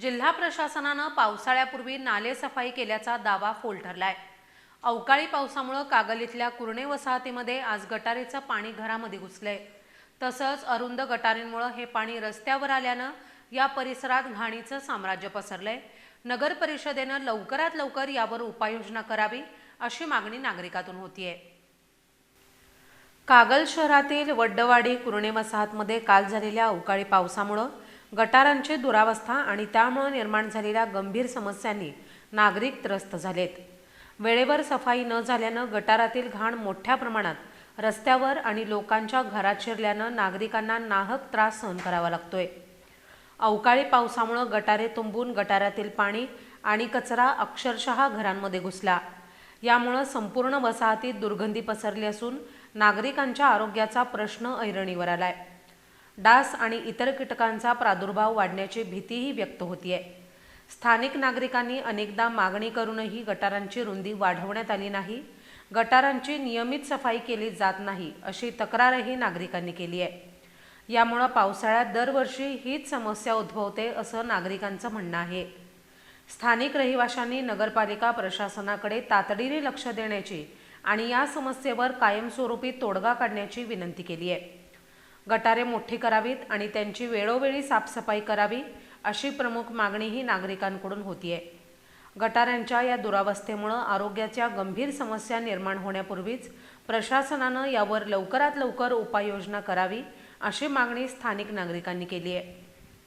जिल्हा प्रशासनानं पावसाळ्यापूर्वी नालेसफाई केल्याचा दावा फोल ठरलाय. अवकाळी पावसामुळं कागल इथल्या कुर्णे वसाहतीमध्ये आज गटारीचं पाणी घरामध्ये घुसलंय. तसंच अरुंद गटारींमुळं हे पाणी रस्त्यावर आल्यानं या परिसरात घाणीचं साम्राज्य पसरलंय. नगर परिषदेनं लवकरात लवकर यावर उपाययोजना करावी अशी मागणी नागरिकातून होतीये. कागल शहरातील वड्डवाडी कुर्णे वसाहतमध्ये काल झालेल्या अवकाळी पावसामुळं गटारांची दुरावस्था आणि त्यामुळे निर्माण झालेल्या गंभीर समस्यांनी नागरिक त्रस्त झालेत. वेळेवर सफाई न झाल्यानं गटारातील घाण मोठ्या प्रमाणात रस्त्यावर आणि लोकांच्या घरात शिरल्यानं नागरिकांना नाहक त्रास सहन करावा लागतोय. अवकाळी पावसामुळं गटारे तुंबून गटारातील पाणी आणि कचरा अक्षरशः घरांमध्ये घुसला. यामुळं संपूर्ण वसाहतीत दुर्गंधी पसरली असून नागरिकांच्या आरोग्याचा प्रश्न ऐरणीवर आलाय. डास आणि इतर कीटकांचा प्रादुर्भाव वाढण्याची भीतीही व्यक्त होतीये. स्थानिक नागरिकांनी अनेकदा मागणी करूनही गटारांची रुंदी वाढवण्यात आली नाही गटारांची नियमित सफाई केली जात नाही अशी तक्रारही नागरिकांनी केली आहे. यामुळं पावसाळ्यात दरवर्षी हीच समस्या उद्भवते असं नागरिकांचं म्हणणं आहे. स्थानिक रहिवाशांनी नगरपालिका प्रशासनाकडे तातडीने लक्ष देण्याची आणि या समस्येवर कायमस्वरूपी तोडगा काढण्याची विनंती केली आहे. गटारे मोठी करावीत आणि त्यांची वेळोवेळी साफसफाई करावी अशी प्रमुख मागणीही नागरिकांकडून होतीये. गटाऱ्यांच्या या दुरावस्थेमुळं आरोग्याच्या गंभीर समस्या निर्माण होण्यापूर्वीच प्रशासनानं यावर लवकरात लवकर उपाययोजना करावी अशी मागणी स्थानिक नागरिकांनी केली आहे